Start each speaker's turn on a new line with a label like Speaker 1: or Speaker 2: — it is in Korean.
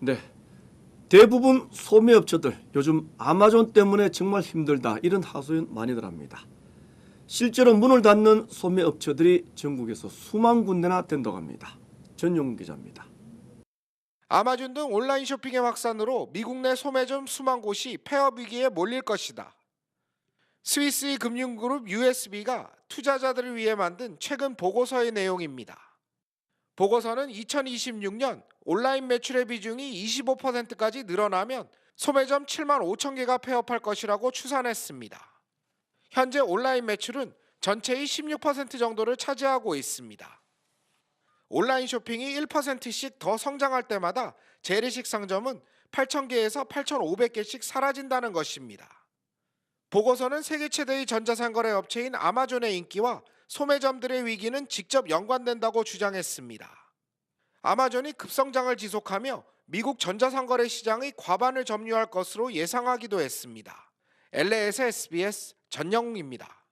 Speaker 1: 네. 대부분 소매업체들 요즘 아마존 때문에 정말 힘들다 이런 하소연 많이들 합니다. 실제로 문을 닫는 소매업체들이 전국에서 수만 군데나 된다고 합니다. 전용 기자입니다.
Speaker 2: 아마존 등 온라인 쇼핑의 확산으로 미국 내 소매점 수만 곳이 폐업 위기에 몰릴 것이다. 스위스의 금융그룹 USB가 투자자들을 위해 만든 최근 보고서의 내용입니다. 보고서는 2026년 온라인 매출의 비중이 25%까지 늘어나면 소매점 7만 5천 개가 폐업할 것이라고 추산했습니다. 현재 온라인 매출은 전체의 16% 정도를 차지하고 있습니다. 온라인 쇼핑이 1%씩 더 성장할 때마다 재래식 상점은 8,000개에서 8,500개씩 사라진다는 것입니다. 보고서는 세계 최대의 전자상거래 업체인 아마존의 인기와 소매점들의 위기는 직접 연관된다고 주장했습니다. 아마존이 급성장을 지속하며 미국 전자상거래 시장의 과반을 점유할 것으로 예상하기도 했습니다. LA에서 SBS 전영웅입니다.